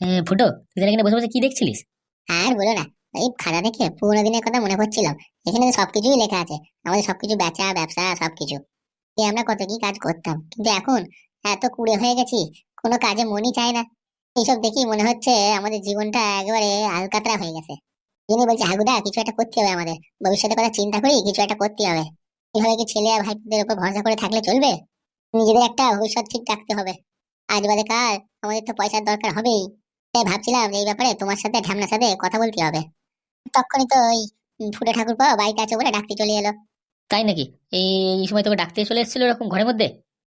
হ্যাঁ ফুটো, তুই তাহলে এখানে বসে বসে কি দেখছিলিস? আর বলো না, এই খাতা দেখে পুরোনো দিনের কথা মনে পড়ছিল এখানে সবকিছুই লেখা আছে, আমাদের সবকিছু বেচা, ব্যবসা, সবকিছু। আমরা কত কি কাজ করতাম, কিন্তু এখন এত কুড়ে হয়ে গেছি, কোনো কাজে মনই চায় না। এইসব দেখি মনে হচ্ছে আমাদের জীবনটা একেবারে আলকাতরা হয়ে গেছে। যিনি বলছে, হাগুদা, কিছু একটা করতে হবে আমাদের। ভবিষ্যতের কথা চিন্তা করি কিছু একটা করতে হবে। এভাবে কি ছেলে আর ভাইদের উপর ভরসা করে থাকলে চলবে? নিজেদের একটা ভবিষ্যৎ ঠিক রাখতে হবে। আজ বাদে কাল আমাদের তো পয়সার দরকার হবেই। তাই ভাবছিলাম এই ব্যাপারে তোমার সাথে ঢ্যামনার সাথে কথা বলতে হবে। তখনই তো ওই ফুটে ঠাকুর পাওয়া বাড়িতে আছে বলে ডাকতে চলে এলো। তাই নাকি? এই সময় তোকে ডাকতে চলে এসেছিল এরকম ঘরের মধ্যে?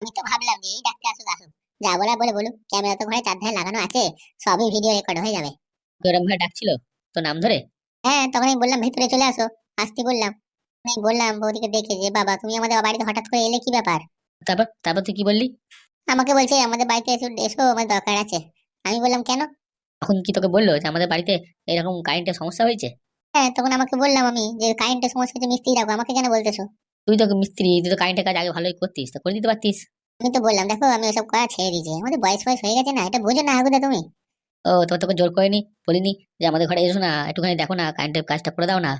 আমি তো ভাবলাম এই ডাকতে আসুক আসুক। যা বলা বলে বলুক ক্যামেরা তো ঘরে চারধারে লাগানো আছে সবই ভিডিও রেকর্ড হয়ে যাবে। এরকম ভাবে ডাকছিল? তোর নাম ধরে? হ্যাঁ তখন আমি বললাম ভিতরে চলে আসো। আসতে বললাম। আমি বললাম বৌদিকে দেখে যে বাবা তুমি আমাদের বাড়িতে হঠাৎ করে এলে কি ব্যাপার? তারপর তারপর তুই কি বললি? আমাকে বলছে আমাদের বাড়িতে এসো এসো আমার দরকার আছে। আমি বললাম কেন? তখন কি তোকে বলল যে আমাদের বাড়িতে এরকম কারেন্টের সমস্যা হয়েছে? হ্যাঁ তখন আমাকে বললাম আমি যে কারেন্টের সমস্যা হচ্ছে মিস্ত্রি রাখো আমাকে কেন বলতেছো? তুই তো মিস্ত্রি তুই তো কারেন্টের কাজ আগে ভালোই করতিস তো করে দিতে পারতিস? আমি তো বললাম দেখো আমি ওসব করা ছেড়ে দিয়েছি আমাদের বয়স বয়স হয়ে গেছে না এটা বোঝো না হাগুদা তুমি। ও তো তোকে জোর করেনি বলিনি যে আমাদের ঘরে এসো না একটুখানি দেখো না কারেন্টের কাজটা করে দাও না।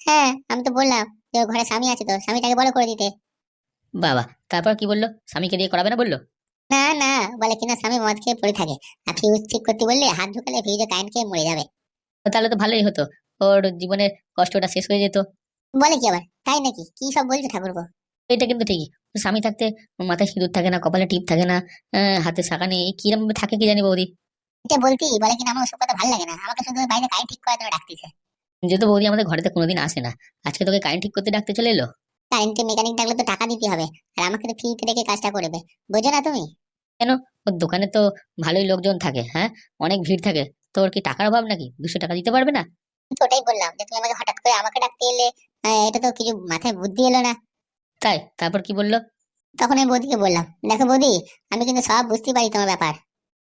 হ্যাঁ আমি তো বললাম যে ঘরে স্বামী আছে তো স্বামীটাকে বড় করে দিতে। বাবা তারপর কি বলল? স্বামীকে দিয়ে করাবে না বলল? না না বলে কিনা স্বামী মদ খেয়ে পড়ে থাকে। আর ফিউজ ঠিক করতে বললে হাত ঢুকালে ফিউজে কারেন্ট খেয়ে মরে যাবে। তাহলে তো ভালোই হতো। ওর জীবনের কষ্টটা শেষ হয়ে যেত। বলে কি আবার? তাই নাকি? কি সব বলছো ঠাকুরপো? এটা কিন্তু ঠিকই। স্বামী থাকতে মাথায় সিঁদুর থাকে না কপালে টিপ থাকে না হাতে শাখা নেই। কিরম থাকে কি জানি বৌদি। এটা বলতেই বলে কিনা আমার ওসব কথা ভালো লাগে না। আমাকে শুধু বাইরে কারেন্ট ঠিক করার জন্য ডাকতেছে। যেহেতু বৌদি আমাদের ঘরেতে কোনোদিন আসে না আজকে তোকে কারেন্ট ঠিক করতে ডাকতে চলে এলো? কারেন্টের মেকানিক ডাকলে তো টাকা দিতে হবে। আর আমাকে তো ফ্রিতে রেখে কাজটা করবে বোঝো না তুমি? ওর দোকানে তো ভালোই লোকজন থাকে হ্যাঁ? অনেক ভিড় থাকে। তোর কি টাকার অভাব নাকি? দুশো টাকা দিতে পারবে না? ওটাই বললাম যে তুমি আমাকে হঠাৎ করে আমাকে ডাকতে এলে এটা তো কিছু মাথায় বুদ্ধি এলো না। তাই? তারপর কি বলল? তখন আমি বৌদিকে বললাম দেখো বৌদি আমি কিন্তু সব বুঝতে পারি তোমার ব্যাপার।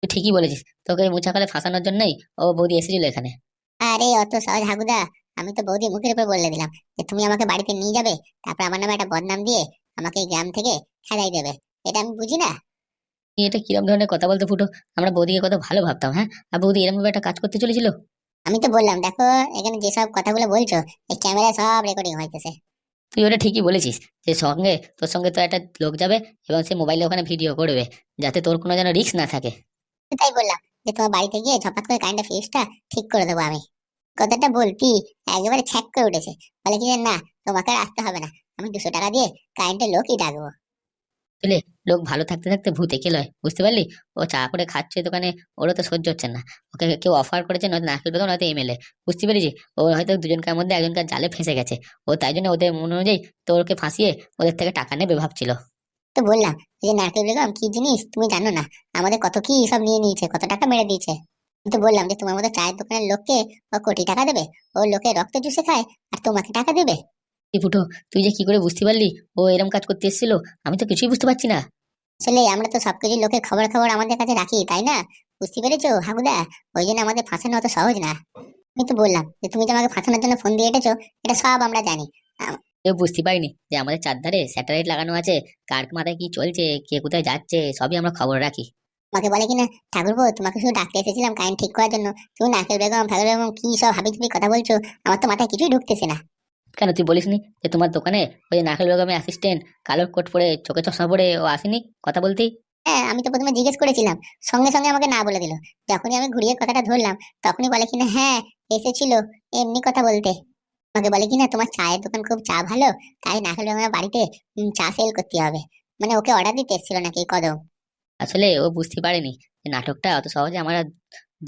তুই ঠিকই বলেছিস। তোকে এই মুচাকালে ফাঁসানোর জন্যই ও বৌদি এসেছিল এখানে। আরে অত সহজ হাগুদা। আমি তো বৌদি মুখের উপর বলে দিলাম যে তুমি আমাকে বাড়িতে নিয়ে যাবে তারপর আমার নামে একটা বদনাম দিয়ে আমাকে গ্রাম থেকে খেদাই দেবে। এটা আমি বুঝি না? এটা কিরম ধরনের কথা বলতে ফুটো? আমরা বৌদিকে কত ভালো ভাবতাম হ্যাঁ? আর বৌদি এরকম ভাবে একটা কাজ করতে চলেছিল? আমি তো বললাম দেখো এখানে যেসব কথাগুলো বলছো এই ক্যামেরায় সব রেকর্ডিং হইতেছে। তুই ওটা ঠিকই বলেছিস যে সঙ্গে তোর সঙ্গে তো একটা লোক যাবে এবং সে মোবাইলে ওখানে ভিডিও করবে যাতে তোর কোনো যেন রিস্ক না থাকে। তাই বললাম যে তোমার বাড়িতে গিয়ে ঝপাত করে কারেন্টের ফিউজটা ঠিক করে দেবো আমি। কথাটা বলতি একেবারে ছ্যাক করে উঠেছে। বলে কি না তোমাকে আসতে হবে না। আমি দুশো টাকা দিয়ে কারেন্টের লোকই ডাকবো। লোক ভালো থাকতে থাকতে ভূতে কে লয়, বুঝতে পারলি? ও চা করে খাচ্ছে দোকানে, ওরও তো সহ্য হচ্ছে না। ওকে কেউ অফার করেছে, নয়তো নারকেল বেগম নয়তো এমএলএ বুঝতে পেরেছি? ও হয়তো দুজনকার মধ্যে একজনকার জালে ফেঁসে গেছে। ও তাই জন্য ওদের মন অনুযায়ী তো ওকে ফাঁসিয়ে ওদের থেকে টাকা নেবে ভাবছিল। তো বললাম যে নারকেল বেগম, কি জিনিস? তুমি জানো না, আমাদের কত কি সব নিয়ে নিয়েছে, কত টাকা মেরে দিয়েছে। কিন্তু বললাম যে তোমার মতো চায়ের দোকানের লোককে ও কোটি টাকা দেবে, ও লোকে রক্ত চুষে খায়, আর তোমাকে টাকা দেবে। এই ফুটো তুই যে কি করে বুঝতে পারলি? ও এরম কাজ করতে এসেছিল আমি তো কিছুই বুঝতে পারছি না। আসলে আমরা তো সবকিছু লোকের খবর খবর আমাদের কাছে রাখি তাই না? বুঝতে পেরেছ হাগুদা? ওই জন্য আমাদের ফাঁসানো অত সহজ না। আমি তো বললাম যে তুমি যে আমাকে ফাঁসানোর জন্য ফোন দিয়ে এটেছো এটা সব আমরা জানি। কেউ বুঝতে পারিনি যে আমাদের চারধারে স্যাটেলাইট লাগানো আছে কার মাথায় কি চলছে কে কোথায় যাচ্ছে সবই আমরা খবর রাখি। আমাকে বলে কিনা? ঠাকুরপো তোমাকে শুধু ডাকতে এসেছিলাম কারেন্ট ঠিক করার জন্য। তুমি নারকেল বেগম ঠাকুর বেগম কি সব হাবি কথা বলছো? আমার তো মাথায় কিছুই ঢুকতেছে না। কেন তুই বলিসনি যে তোমার দোকানে ওই যে নারকেল বেগমের অ্যাসিস্ট্যান্ট কালো কোট পরে চোখে চশমা পরে ও আসেনি? কথা বলতেই হ্যাঁ আমি তো প্রথমে জিজ্ঞেস করেছিলাম। সঙ্গে সঙ্গে আমাকে না বলে দিল। যখনই আমি ঘুরিয়ে কথাটা ধরলাম তখনই বলে কিনা হ্যাঁ এসেছিল। এমনি কথা বলতে। আমাকে বলে কিনা তোমার চায়ের দোকান খুব চা ভালো তাই নারকেল বেগমের বাড়িতে উম, চা সেল করতে হবে। মানে ওকে অর্ডার দিতে এসেছিল নাকি এই কদম? আসলে ও বুঝতে পারেনি। যে নাটকটা অত সহজে আমরা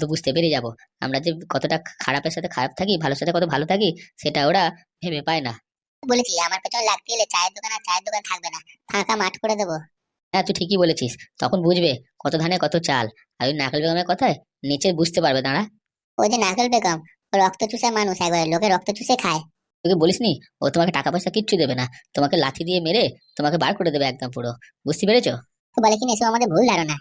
তো বুঝতে পেরে যাব। আমরা যে কতটা খারাপের সাথে খারাপ থাকি ভালোর সাথে কত ভালো থাকি সেটা ওরা ভেবে পায় না। বলেছি আমার পেছনে লাগতে গেলে চায়ের দোকান আর চায়ের দোকান থাকবে না। ফাঁকা মাঠ করে দেবো। হ্যাঁ তুই ঠিকই বলেছিস। তখন বুঝবে কত ধানে কত চাল। আর ওই নারকেল বেগমের কথায় নিচে বুঝতে পারবে দাঁড়া। ওই যে নারকেল বেগম ও রক্ত চুষে মানুষ একবারে লোকে রক্ত চুষে খায়। তোকে বলিসনি ও তোমাকে টাকা পয়সা কিচ্ছু দেবে না। তোমাকে লাথি দিয়ে মেরে তোমাকে বার করে দেবে একদম পুরো। বুঝতে পেরেছ? তো বলে কিনা এসব আমাদের ভুল ধারণা।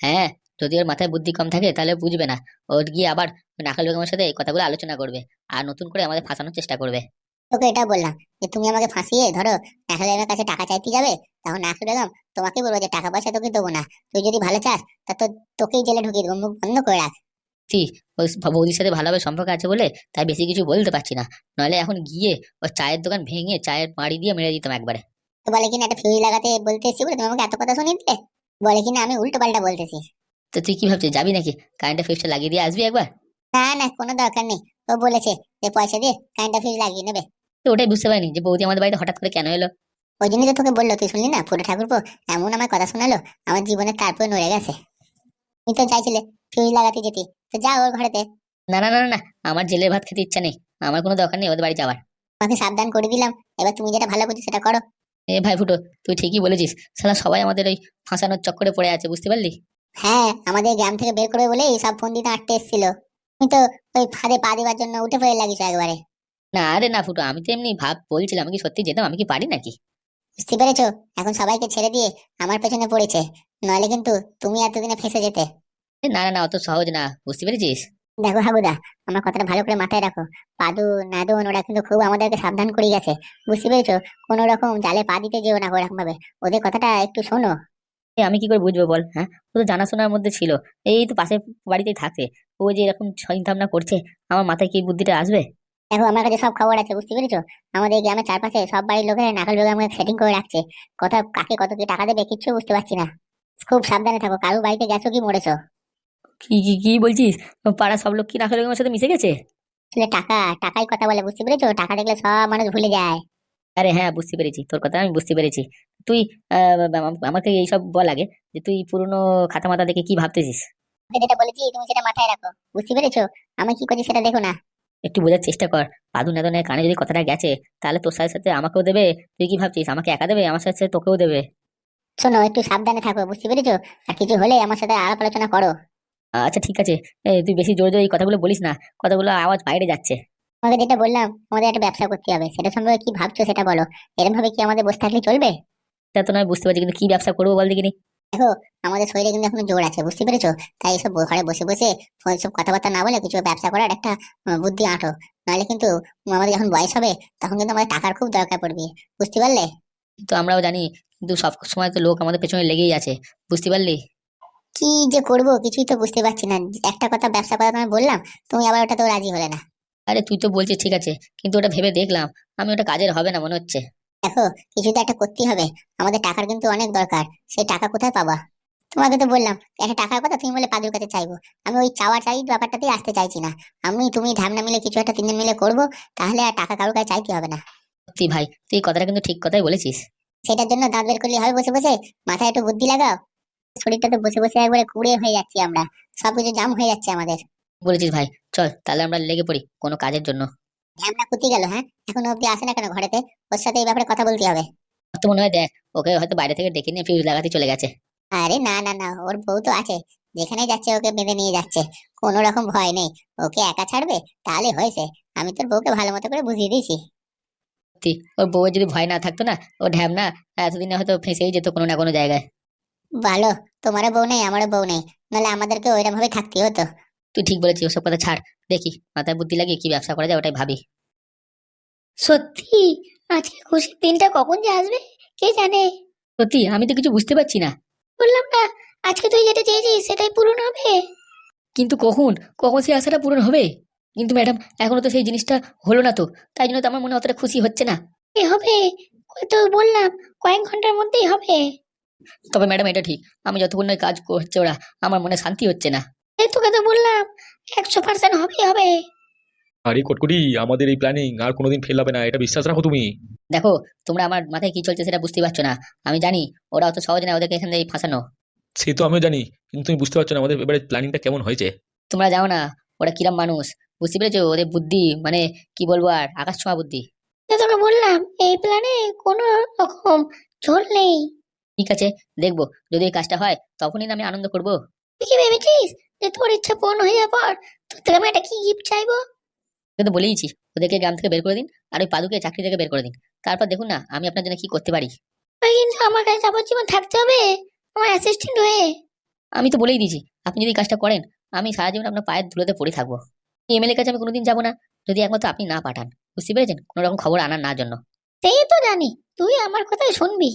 হ্যাঁ যদি ওর মাথায় বুদ্ধি কম থাকে তাহলে বুঝবে না। ওর গিয়ে আবার নাকাল বেগমের সাথে এই কথাগুলো আলোচনা করবে। আর নতুন করে আমাদের ফাঁসানোর চেষ্টা করবে। তোকে এটা বললাম যে তুমি আমাকে ফাঁসিয়ে ধরো নারকেল বেগমের কাছে টাকা চাইতে যাবে তখন নারকেল বেগম তোমাকে বলব যে টাকা পয়সা তোকে দেবো না। তুই যদি ভালো চাস তা তো তোকেই জেলে ঢুকিয়ে দেবো মুখ বন্ধ করে রাখ। সত্যি ওই বৌদির সাথে ভালোভাবে সম্পর্ক আছে বলে তাই বেশি কিছু বলতে পারছি না। নইলে এখন গিয়ে ওই চায়ের দোকান ভেঙে চায়ের বাড়ি দিয়ে মেরে দিতাম একবারে। তো বলে কিনা একটা ফিউজ লাগাতে বলতে এসছি বলে তুমি আমাকে এত কথা শুনিয়ে দিলে? বলে কিনা আমি উল্টো পাল্টা বলতেছি। তো তুই কি ভাবছিস যাবি নাকি? কারেন্টের ফিক্সটা লাগিয়ে দিয়ে আসবি একবার? না না কোনো দরকার নেই। ও বলেছে যে পয়সা দিয়ে কারেন্টটা ফিউজ লাগিয়ে নেবে। তো ওটাই বুঝতে পারিনি যে বৌদি আমাদের বাড়িতে হঠাৎ করে কেন এলো। ওই জন্য তো তোকে বলল তুই শুনলি না? ফুটো ঠাকুরপো এমন আমার কথা শোনালো আমার জীবনে তারপর নড়ে গেছে। তুই তো চাইছিলে ফিউজ লাগাতে যেতি তো যা ওর ঘরেতে। না না না না, আমার জেলের ভাত খেতে ইচ্ছা নেই আমার কোনো দরকার নেই ওদের বাড়ি যাওয়ার। আমাকে সাবধান করে দিলাম এবার তুমি যেটা ভালো বুঝি সেটা করো। এ ভাই ফুটো তুই ঠিকই বলেছিস সালা সবাই আমাদের ওই ফাঁসানোর চক্করে পড়ে আছে বুঝতে পারলি? হ্যাঁ আমাদের গ্রাম থেকে বের করবে বলেই সব ফোন দিতে আটতে এসেছিল। তুমি তো ওই ফাঁদে পা দেওয়ার জন্য উঠে পড়ে লাগিস একবারে। না আরে না ফুটো আমি তো এমনি ভাব বলছিলাম আমি কি সত্যি যেতাম আমি কি পারি নাকি? বুঝতে পেরেছ? এখন সবাইকে ছেড়ে দিয়ে আমার পেছনে পড়েছে নইলে কিন্তু তুমি এতদিনে ফেসে যেতে। এ না না না অত সহজ না বুঝতে পেরেছিস? দেখো হাগুদা আমার কথাটা ভালো করে মাথায় রাখো। পাদু নাদন ওরা কিন্তু খুব আমাদেরকে সাবধান করে গেছে বুঝতে পেরেছ? কোনো রকম জালে পা দিতে যেও না ওরকম ভাবে ওদের কথাটা একটু শোনো। এ আমি কি করে বুঝব বল হ্যাঁ? ও তো জানাশোনার মধ্যে ছিল এই তো পাশের বাড়িতেই থাকে। ও যে এরকম চিন্তা ভাবনা করছে আমার মাথায় কি বুদ্ধিটা আসবে? দেখো আমার কাছে সব খবর আছে বুঝতে পেরেছ? আমাদের গ্রামের চারপাশে সব বাড়ির লোকেরা নাকাল বেগে আমাকে সেটিং করে রাখছে। কথা কাকে কত কি টাকা দেবে কিচ্ছু বুঝতে পারছি না। খুব সাবধানে থাকো কারও বাড়িতে গেছো কি মরেছো? কি কি কি বলছিস? পাড়া সব লোক কি না খেলে আমার সাথে মিশে গেছে? আসলে টাকা টাকাই কথা বলে বুঝতে পেরেছ? টাকা দেখলে সব মানুষ ভুলে যায়। আরে হ্যাঁ বুঝতে পেরেছি তোর কথা আমি বুঝতে পেরেছি। তুই আমাকে এইসব বল আগে যে তুই পুরনো খাতা মাথা দেখে কি ভাবতেছিস? আমি যেটা বলেছি তুমি সেটা মাথায় রাখো বুঝতে পেরেছ? আমি কি করছি সেটা দেখো না। একটু বোঝার চেষ্টা কর। পাদু নেদনের কানে যদি কথাটা গেছে তাহলে তোর সাথে সাথে আমাকেও দেবে। তুই কি ভাবছিস? আমাকে একা দেবে? আমার সাথে তোকেও দেবে। শোনো একটু সাবধানে থাকো বুঝতে পেরেছ? আর কিছু হলে আমার সাথে আলাপ আলোচনা করো। আচ্ছা ঠিক আছে। তুই বেশি জোরে জোরে এই কথাগুলো বলিস না। কথাগুলো আওয়াজ বাইরে যাচ্ছে। তোমাকে যেটা বললাম আমাদের একটা ব্যবসা করতে হবে। সেটা সম্পর্কে কি ভাবছ সেটা বলো। এরকম ভাবে কি আমাদের বসে থাকলে চলবে? এটা তো নয় বুঝতে পারছি। কিন্তু কি ব্যবসা করব বল দেখিনি। আমাদের শরীরে কিন্তু এখন জোর আছে বুঝতে পেরেছ? তাই এসব ঘরে বসে বসে ফোন সব কথাবার্তা না বলে কিছু ব্যবসা করার একটা বুদ্ধি আঁটো। নাহলে কিন্তু আমাদের যখন বয়স হবে তখন কিন্তু আমাদের টাকার খুব দরকার পড়বে বুঝতে পারলে? তো আমরাও জানি কিন্তু সব সময় তো লোক আমাদের পেছনে লেগেই আছে বুঝতে পারলি? কি যে করব কিছুই তো বুঝতে পারছি না। একটা কথা ব্যবসা করা তোমায় বললাম তুমি আবার ওটা তো রাজি হলে না। আরে তুই তো বলছিস ঠিক আছে কিন্তু ওটা ভেবে দেখলাম আমি ওটা কাজের হবে না মনে হচ্ছে। দেখো কিছু তো একটা করতেই হবে। আমাদের টাকার কিন্তু অনেক দরকার। সেই টাকা কোথায় পাবা? তোমাকে তো বললাম একটা টাকার কথা তুমি বলে পাদুর কাছে চাইব। আমি ওই চাওয়া চাই ব্যাপারটাতেই আসতে চাইছি না। আমি তুমি ঢামনা মিলে কিছু একটা তিনজন মিলে করব তাহলে আর টাকা কারোর কাছে চাইতে হবে না। সত্যি ভাই তুই কথাটা কিন্তু ঠিক কথাই বলেছিস। সেটার জন্য দাঁত বের করলে হবে বসে বসে? মাথায় একটু বুদ্ধি লাগাও? শরীরটা তো বসে বসে একবারে কুড়ে হয়ে যাচ্ছি আমরা। সবকিছু জাম হয়ে যাচ্ছে আমাদের। বলেছিস ভাই চল তাহলে আমরা লেগে পড়ি কোনো কাজের জন্য। ঢ্যামনা কুতি গেল হ্যাঁ? এখনও অব্দি আসে না কেন ঘরেতে? ওর সাথে এই ব্যাপারে কথা বলতে হবে। তো মনে হয় দেখ ওকে হয়তো বাইরে থেকে ডেকে নিয়ে ফিউজ লাগাতে চলে গেছে। আরে না না না ওর বউ তো আছে। যেখানে যাচ্ছে ওকে বেঁধে নিয়ে যাচ্ছে। কোনো রকম ভয় নেই। ওকে একা ছাড়বে? তাহলে হয়েছে। আমি তোর বউকে ভালো মতো করে বুঝিয়ে দিয়েছি। সত্যি ওর বউয়ের যদি ভয় না থাকতো না ও ঢ্যাবনা এতদিনে হয়তো ফেঁসেই যেত কোনো না কোনো জায়গায়। ভালো তোমারও বউ নেই আমারও বউ নেই। নাহলে আমাদেরকে ওইরকম ভাবে থাকতে হতো। তুই ঠিক বলেছিস ওসব কথা ছাড়। দেখি মাথায় বুদ্ধি লাগিয়ে কি ব্যবসা করা যায় ওটাই ভাবি। সত্যি? আজকে খুশির দিনটা কখন যে আসবে? কে জানে? সত্যি আমি তো কিছু বুঝতে পারছি না। বললাম না আজকে তুই যেটা চেয়েছিস সেটাই পূরণ হবে। কিন্তু কখন? কখন সেই আশাটা পূরণ হবে? কিন্তু ম্যাডাম এখনও তো সেই জিনিসটা হলো না তো তাই জন্য তো আমার মনে অতটা খুশি হচ্ছে না। এ হবে? তো বললাম কয়েক ঘণ্টার মধ্যেই হবে। তবে ম্যাডাম এটা ঠিক। আমি যতক্ষণ না কাজ করছে ওরা আমার মনে শান্তি হচ্ছে না। এই তোকে তো বললাম একশো পার্সেন্ট হবেই হবে। আরে কটকটি আমাদের এই প্ল্যানিং আর কোনোদিন ফেল হবে না এটা বিশ্বাস রাখো তুমি। দেখো তোমরা আমার মাথায় কি চলছে সেটা বুঝতে পারছ না। আমি জানি ওরা অত সহজ না ওদেরকে এখান থেকে ফাঁসানো। সে তো আমিও জানি কিন্তু তুমি বুঝতে পারছ না আমাদের এবারে প্ল্যানিংটা কেমন হয়েছে। তোমরা জানো না ওরা কিরম মানুষ। বুঝতে পেরেছ? ওদের বুদ্ধি মানে কি বলব আর আকাশ ছোঁয়া বুদ্ধি। তোকে বললাম এই প্ল্যানে কোনো রকম ঝোল নেই। ঠিক আছে দেখব। যদি এই কাজটা হয় তখনই না আমি আনন্দ করব। তুই কি ভেবেছিস যে তোর ইচ্ছা পূর্ণ হয়ে যাওয়ার পর তোর থেকে আমি একটা কি গিফট চাইব? তোকে তো বলেইছি ওদেরকে গ্রাম থেকে বের করে দিন আর ওই পাদুকে চাকরি থেকে বের করে দিন। তারপর দেখুন না আমি আপনার জন্য কি করতে পারি। কিন্তু আমার কাছে যাবজ্জীবন থাকতে হবে। আমার অ্যাসিস্ট্যান্ট হয়ে। আমি তো বলেই দিয়েছি আপনি যদি কাজটা করেন আমি সারা জীবন আপনার পায়ের ধুলোতে পড়ে থাকব। এমএলএ কাছে আমি কোনোদিন যাব না যদি একমাত্র আপনি না পাঠান বুঝতে পেরেছেন? কোনো রকম খবর আনার না জন্য। সেই তো জানি তুই আমার কথাই শুনবি।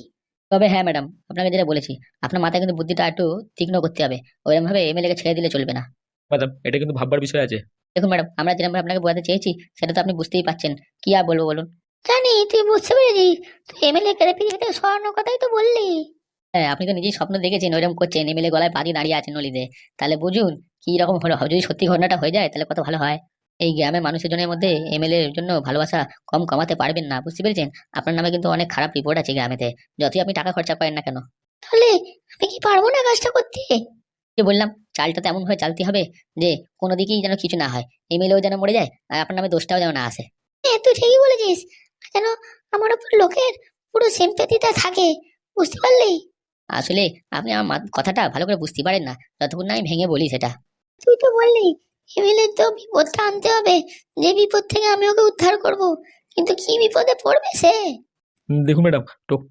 তবে হ্যাঁ ম্যাডাম আপনাকে যেটা বলেছি আপনার মাথায় কিন্তু বুদ্ধিটা একটু তীক্ষ্ণ করতে হবে। ওইরকম ভাবে এমএলএ কে ছেড়ে দিলে চলবে না। ম্যাডাম এটা কিন্তু ভাববার বিষয় আছে। দেখুন ম্যাডাম আমরা যেরকম আপনাকে বোঝাতে চেয়েছি সেটা তো আপনি বুঝতেই পারছেন কি আর বলব বলুন? জানি তুই বুঝতে পেরেছিস। তুই এমএলএ কে পৃথিবী থেকে সরানোর কথাই তো বললি। হ্যাঁ আপনি তো নিজেই স্বপ্ন দেখেছেন ওইরকম করছেন। এমএলএ গলায় পা দাঁড়িয়ে আছেন নলিতে তাহলে বুঝুন কি রকম হলো? যদি সত্যি ঘটনাটা হয়ে যায় তাহলে কত ভালো হয়? এই গ্রামের মানুষের জনের মধ্যে এমএলএ এর জন্য ভালোবাসা কম কমাতে পারবেন না বুঝতে পেরেছেন? আপনার নামে কিন্তু অনেক খারাপ রিপোর্ট আছে গ্রামেতে। যতই আপনি টাকা খরচা করেন না কেন। তাহলে আমি কি পারব না কাজটা করতে? যে বললাম? চালটা তো এমন ভাবে চালতে হবে যে কোনো দিকেই যেন কিছু না হয়। এমএলএও যেন মরে যায় আর আপনার নামে দোষটাও যেন না আসে। হ্যাঁ তুই ঠিকই বলেছিস। যেন আমার উপর লোকের পুরো সিম্পেথিটা থাকে বুঝতে পারলি? আসলে আপনি আমার কথাটা ভালো করে বুঝতে পারেন না। যতক্ষণ না আমি ভেঙে বলি সেটা। তুই তো বললি এমএলএ তো বিপদটা আনতে হবে। যে বিপদ থেকে আমি ওকে উদ্ধার করব কিন্তু কি বিপদে পড়বে সে? দেখুন ম্যাডাম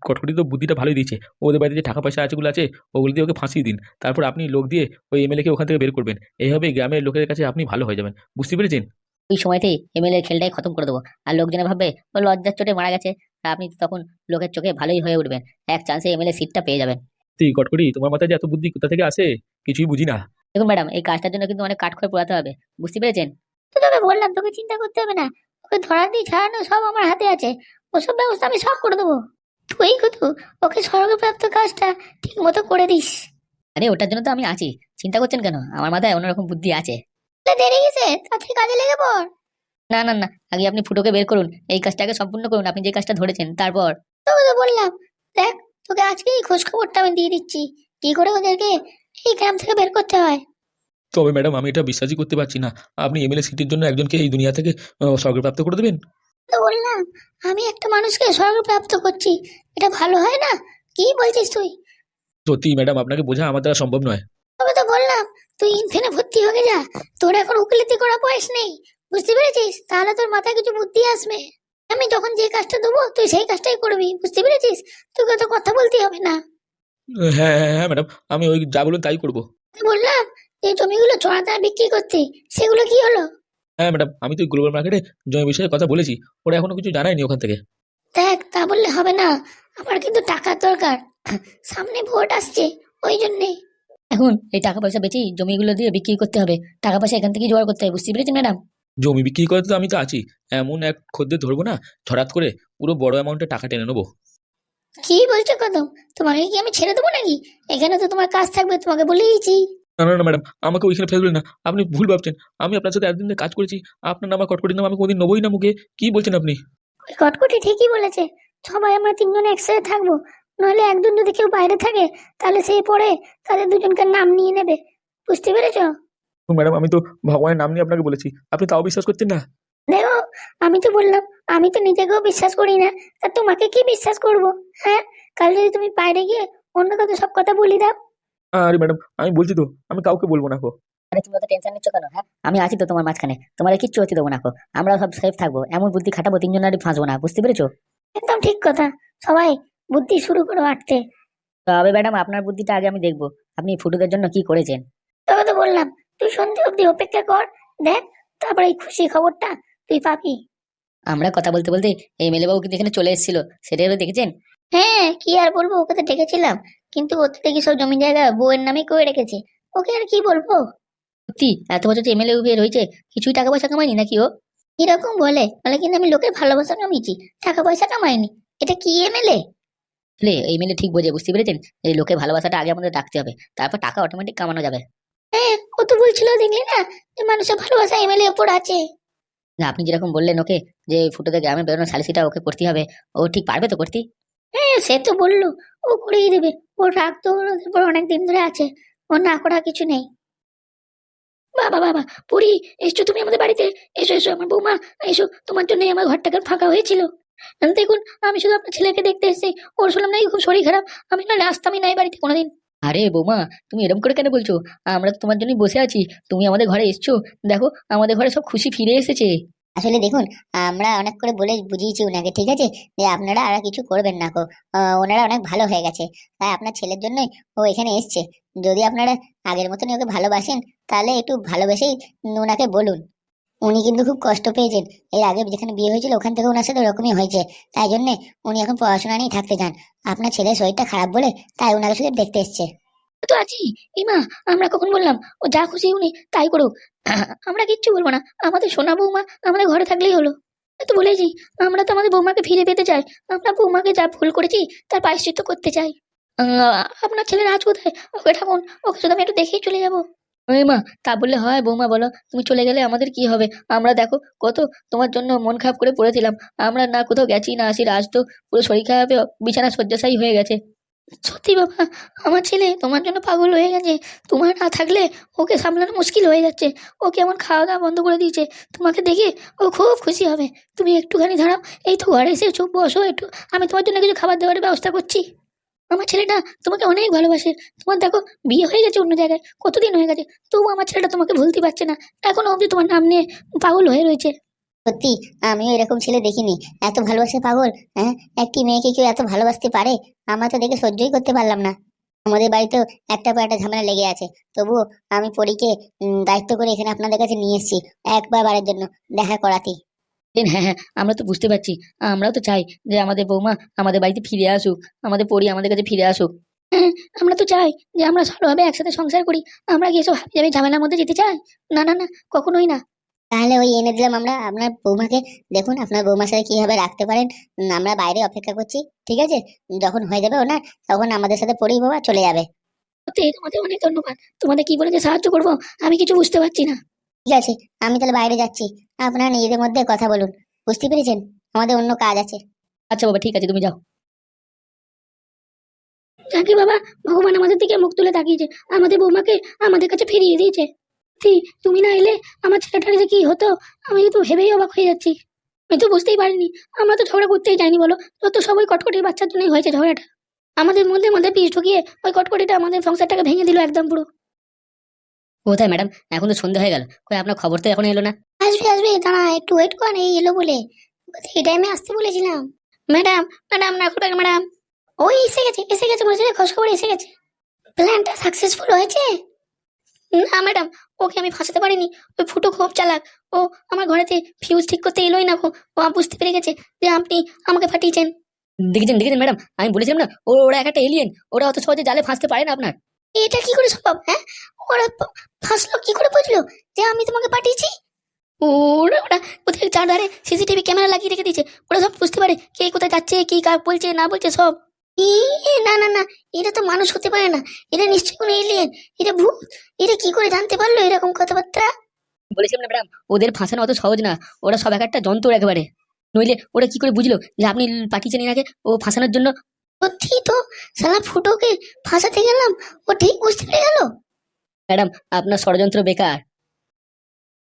কটকটি তো বুদ্ধিটা ভালোই দিচ্ছে ওদের বাড়িতে যে টাকা পয়সা আছেগুলো আছে ওগুলো দিয়ে ওকে ফাঁসিয়ে দিন। তারপর আপনি লোক দিয়ে ওই এমএলএকে ওখান থেকে বের করবেন। এইভাবে গ্রামের লোকের কাছে আপনি ভালো হয়ে যাবেন। বুঝতে পেরেছেন? ওই সময়তেই এমএলএ খেলটাই খতম করে দেবো। আর লোকজনে ভাববে ও লজ্জার চোটে মারা গেছে আর আপনি তখন লোকের চোখে ভালোই হয়ে উঠবেন। এক চান্সে এমএলএ সিটটা পেয়ে যাবেন। তুই কটকটি তোমার মাথায় যে এত বুদ্ধি কোথা থেকে আসে? কিছুই বুঝি না। দেখুন ম্যাডাম এই কাজটার জন্য কিন্তু অনেক কাঠখড় পোড়াতে হবে। বুঝতে পেরেছেন? তো তোকে বললাম তোকে চিন্তা করতে হবে না। ওকে ধরা দিয়ে ছাড়ানো সব আমার হাতে আছে। ওসব ব্যবস্থা আমি সব করে দেবো। তুই শুধু ওকে স্বর্গপ্রাপ্ত কাজটা ঠিক মতো করে দিস। আরে ওটার জন্য তো আমি আছি। চিন্তা করছেন কেন? আমার মাথায় অন্যরকম বুদ্ধি আছে। দেরি গেছে তাড়াতাড়ি কাজে লেগে পড়। না না না আগে আপনি ফুটোকে বের করুন। এই কাজটাকে সম্পূর্ণ করুন। আপনি যে কাজটা ধরেছেন তারপর। তোকে তো বললাম দেখ তোকে আজকেই খোঁজ খবরটা আমি দিয়ে দিচ্ছি। কি করে ওদেরকে এই গ্রাম থেকে বের করতে হয়? তবে ম্যাডাম আমি এটা বিশ্বাসই করতে পারছি না। আপনি এমএলএ সিটির জন্য একজনকে এই দুনিয়া থেকে স্বর্গপ্রাপ্ত করে দেবেন? তো বললাম আমি একটা মানুষকে স্বর্গ প্রাপ্ত করছি এটা ভালো হয় না? কি বলছিস তুই? সত্যি ম্যাডাম আপনাকে বোঝা আমার দ্বারা সম্ভব নয়। তবে তো বললাম তুই ইনফেনে ভর্তি হয়ে যা তোর এখন উকিলিতি করা বয়স নেই বুঝতে পেরেছিস? তাহলে তোর মাথায় কিছু বুদ্ধি আসবে। আমি যখন যে কাজটা দেবো তুই সেই কাজটাই করবি বুঝতে পেরেছিস? তোকে তো কথা বলতে হবে না। হ্যাঁ হ্যাঁ হ্যাঁ ম্যাডাম আমি ওই যা বলুন তাই করব। বললাম যে জমিগুলো চড়াতে বিক্রি করতে সেগুলো কি হলো? হ্যাঁ ম্যাডাম আমি তো গ্লোবাল মার্কেটে জমি বিষয়ে কথা বলেছি। ওরা এখনও কিছু জানায়নি ওখান থেকে। দেখ তা বললে হবে না। আমার কিন্তু টাকার দরকার। সামনে ভোট আসছে ওই জন্যে। এখন এই টাকা পয়সা বেচেই জমিগুলো দিয়ে বিক্রি করতে হবে। টাকা পয়সা এখান থেকে জোগাড় করতে হবে বুঝতে পেরেছেন ম্যাডাম জমি বিক্রি করে তো আমি তো আছি। এমন এক খদ্দের ধরবো না হঠাৎ করে পুরো বড় অ্যামাউন্টের টাকা টেনে নেব। কি বলছো কদম? তোমাকে কি আমি ছেড়ে দেবো নাকি? এখানে তো তোমার কাজ থাকবে তোমাকে বলে দিয়েছি না না না ম্যাডাম আমাকে ওইখানে ফেলবেন না। আপনি ভুল ভাবছেন। আমি আপনার সাথে এতদিন ধরে কাজ করেছি। আপনার নাম আর কটকটির নাম আমি কোনোদিন নেবই না মুখে। কি বলছেন আপনি? ওই কটকটি ঠিকই বলেছে। সবাই আমরা তিনজন একসাথে থাকব। নাহলে একজন যদি কেউ বাইরে থাকে তাহলে সেই পরে তাদের দুজনকার নাম নিয়ে নেবে। বুঝতে পেরেছ? ম্যাডাম আমি তো ভগবানের নাম নিয়ে আপনাকে বলেছি। আপনি তাও বিশ্বাস করছেন না? দেখো আমি তো বললাম আমি তো নিজেকেও বিশ্বাস করি না। তা তোমাকে কি বিশ্বাস করব? হ্যাঁ কাল যদি তুমি বাইরে গিয়ে অন্য কাউকে সব কথা বলি দাও আরে ম্যাডাম, আমি বলছি তো, আমি কাউকে বলব না আরে তুমি টেনশন নিচ্ছ কেন হ্যাঁ? আমি আছি তো তোমার মাঝখানে, তোমার কিচ্ছু হতে দেবো না। আমরা সব সেফ থাকব, এমন বুদ্ধি খাটাবো ফাঁসবো না, বুঝতে পেরেছ? একদম ঠিক কথা, সবাই বুদ্ধি শুরু করো তবে ম্যাডাম, আপনার বুদ্ধিটা আগে আমি দেখব, আপনি ফুটুদের জন্য কি করেছেন? তবে তো বললাম, তুই সন্ধে অব্দি অপেক্ষা কর, দেখ, তারপরে এই খুশি খবরটা তুই পাবি। আমরা কথা বলতে বলতে এমএলএ বাবু কিন্তু এখানে চলে এসেছিল হলো দেখেছেন? হ্যাঁ কি আর বলব, ওকে তো ডেকেছিলাম। কিন্তু ওতে দেখি সব জমি জায়গা বউয়ের নামে করে রেখেছে? ওকে আর কি বলব? সত্যি? এত বছর এমএলএ উঠে রয়েছে কিছুই টাকা পয়সা কামায়নি নাকি ও? এরকম বলে? বলে কিন্তু আমি লোকের ভালোবাসা কামিয়েছি টাকা পয়সা কামাইনি এটা কি এমএলএ লে এমএলএ ঠিক বোঝে বুঝতে পেরেছেন? এই লোকের ভালোবাসাটা আগে আমাদের রাখতে হবে তারপর টাকা অটোমেটিক কামানো যাবে। হ্যাঁ ও তো বলছিল দেখলি না? যে মানুষের ভালোবাসা এমএলএ উপর আছে। না আপনি যেরকম বললেন ওকে যে ফুটোদের গ্রামে বেরোনো সালিসিটা ওকে করতে হবে ও ঠিক পারবে তো করতে হ্যাঁ সে তো বলল। ও করিয়ে দেবে। ওর রাগ তো ওর অনেক দিন ধরে আছে। ও না করা কিছু নেই। বাবা বাবা পুরি এসছো তুমি আমাদের বাড়িতে। এসো এসো, আমার বৌমা, এসো। তোমার জন্যই আমার ঘরটা কেমন ফাঁকা হয়েছিল। দেখুন, আমি শুধু আপনার ছেলেকে দেখতে এসেছি। ওর শুনলাম নাকি খুব শরীর খারাপ। আমি না আসতামই নাই বাড়িতে কোনোদিন। আরে, বৌমা, তুমি এরম করে কেন বলছো? আমরা তো তোমার জন্যই বসে আছি। তুমি আমাদের ঘরে এসছো। দেখো, আমাদের ঘরে সব খুশি ফিরে এসেছে। আসলে দেখুন আমরা অনেক করে বলে বুঝিয়েছি ওনাকে ঠিক আছে? যে আপনারা আর কিছু করবেন না আহ, ওনারা অনেক ভালো হয়ে গেছে। তাই আপনার ছেলের জন্যই ও এখানে এসছে। যদি আপনারা আগের মতনই ওকে ভালোবাসেন তাহলে একটু ভালোবেসেই ওনাকে বলুন। উনি কিন্তু খুব কষ্ট পেয়েছেন। এর আগে যেখানে বিয়ে হয়েছিল ওখান থেকে ওনার সাথে ওরকমই হয়েছে। তাই জন্যে উনি এখন পড়াশোনা নিয়ে থাকতে চান। আপনার ছেলের শরীরটা খারাপ বলে তাই ওনাকে শুধু দেখতে এসছে। তো আছি। ইমা আমরা কখন বললাম, ও যা খুশি উনি, তাই করুক। আমরা কিচ্ছু বলব না, আমাদের সোনা বৌমা আমাদের ঘরে থাকলেই হলো। তো বলেছি আমরা তো আমাদের বৌমাকে ফিরে পেতে চাই। আমরা বৌমাকে যা ভুল করেছি, তার প্রায়শ্চিত্ত করতে চাই। আপনার ছেলে রাজ কোথায় ওকে ঠাকুন ওকে শুধু আমি একটু দেখেই চলে যাব। মা, তা বললে হয় বৌমা বলো, তুমি চলে গেলে আমাদের কি হবে? আমরা দেখো কত তোমার জন্য মন খারাপ করে পড়েছিলাম। আমরা না কোথাও গেছি, না আসি, রাজ তো পুরো শরীর খারাপে বিছানা শয্যাশায়ী হয়ে গেছে। সত্যি বাবা, আমার ছেলে তোমার জন্য পাগল হয়ে গেছে। তোমার না থাকলে ওকে সামলানো মুশকিল হয়ে যাচ্ছে। ও কেমন খাওয়া দাওয়া বন্ধ করে দিয়েছে। তোমাকে দেখে ও খুব খুশি হবে। তুমি একটুখানি দাঁড়াও। এই তো ঘরে এসে চুপ বসো একটু। আমি তোমার জন্য কিছু খাবার দাবারের ব্যবস্থা করছি। আমার ছেলেটা তোমাকে অনেক ভালোবাসে। তোমার দেখো, বিয়ে হয়ে গেছে অন্য জায়গায়। কতদিন হয়ে গেছে? তবু আমার ছেলেটা তোমাকে ভুলতে পারছে না। এখনও অবধি তোমার নাম নিয়ে পাগল হয়ে রয়েছে। সত্যি, আমিও এরকম ছেলে দেখিনি। এত ভালোবাসে পাগল হ্যাঁ? একটি মেয়েকে কেউ এত ভালোবাসতে পারে? আমরা তো দেখে সহ্যই করতে পারলাম না। আমাদের বাড়িতেও একটা পর একটা ঝামেলা লেগে আছে। তবুও আমি পরীকে দায়িত্ব করে এখানে আপনাদের কাছে নিয়ে এসেছি, একবার বারের জন্য। দেখা করাতে। হ্যাঁ হ্যাঁ আমরা তো বুঝতে পারছি। আমরাও তো চাই যে আমাদের বৌমা আমাদের বাড়িতে ফিরে আসুক, আমাদের পরি আমাদের কাছে ফিরে আসুক। হ্যাঁ আমরা তো চাই যে আমরা ভালোভাবে একসাথে সংসার করি। আমরা কি এসব ঝামেলার মধ্যে যেতে চাই? না না না, কখনোই না। তাহলে ওই এনে দিলাম আমরা। আপনার বৌমাকে দেখুন আপনার বৌমার সাথে কীভাবে রাখতে পারেন। আমরা বাইরে অপেক্ষা করছি ঠিক আছে? যখন হয়ে যাবে ওনার তখন আমাদের সাথে পরেই বাবা চলে যাবে। সত্যি? তোমাদের অনেক ধন্যবাদ। তোমাদের কি বলে যে সাহায্য করব? আমি কিছু বুঝতে পারছি না। ঠিক আছে আমি তাহলে বাইরে যাচ্ছি। আপনারা নিজেদের মধ্যে কথা বলুন। বুঝতে পেরেছেন? আমাদের অন্য কাজ আছে। আচ্ছা বাবা ঠিক আছে তুমি যাও। যাকে বাবা ভগবান আমাদের দিকে মুখ তুলে তাকিয়েছে। আমাদের বৌমাকে আমাদের কাছে ফিরিয়ে দিয়েছে। ঠিক তুমি না এলে আমার ছেলেটার যে কি হতো? আমি তো ভেবেই অবাক হয়ে যাচ্ছি। আমি তো বুঝতেই পারিনি। আমরা তো ঝগড়া করতেই যাইনি বলো। যত সবাই কটকটির বাচ্চার জন্যই হয়েছে ঝগড়াটা। আমাদের মধ্যে মধ্যে পিস ঢুকিয়ে ওই কটকটিটা আমাদের সংসারটাকে ভেঙে দিল একদম পুরো। কোথায় ম্যাডাম? এখন তো সন্ধে হয়ে গেল। কই আপনার খবর তো এখন এলো না? আসবে আসবে দাঁড়া একটু ওয়েট কর এই এলো বলে। এই টাইমে আসতে বলেছিলাম। ম্যাডাম ম্যাডাম না করবেন ম্যাডাম? ওই এসে গেছে এসে গেছে বলছে খোঁজ খবর এসে গেছে। প্ল্যানটা সাকসেসফুল হয়েছে? না ম্যাডাম ওকে আমি ফাঁসাতে পারিনি। ওই ফুটো খুব চালাক। ও আমার ঘরেতে ফিউজ ঠিক করতে এলোই না। ও বুঝতে পেরে গেছে যে আপনি আমাকে ফাটিয়েছেন। দেখেছেন দেখেছেন ম্যাডাম আমি বলেছিলাম না ও ওরা এক একটা এলিয়েন ওরা অত সহজে জালে ফাঁসতে পারে না আপনার। এটা কি করে সম্ভব হ্যাঁ? ওরা ফাঁসলো কি করে বুঝলো যে আমি তোমাকে পাঠিয়েছি? ওরা ওরা ওদের চারধারে সিসিটিভি ক্যামেরা লাগিয়ে রেখে দিয়েছে। ওরা সব বুঝতে পারে কে কোথায় যাচ্ছে কি কার বলছে না বলছে সব। ই, না না না এটা তো মানুষ হতে পারে না। এটা নিশ্চয়ই কোনো এলিয়েন এটা ভূত। এটা কি করে জানতে পারল এরকম কথাবার্তা? বলেছিলাম না ম্যাডাম ওদের ফাঁসানো অত সহজ না। ওরা সব এক একটা যন্ত্র একেবারে। নইলে ওরা কি করে বুঝলো যে আপনি পাঠিয়েছেন এনাকে ও ফাঁসানোর জন্য? সত্যি তো সালা ফুটোকে ফাঁসাতে গেলাম। ও ঠিক বুঝতে পেরে গেল? ম্যাডাম আপনার ষড়যন্ত্র বেকার।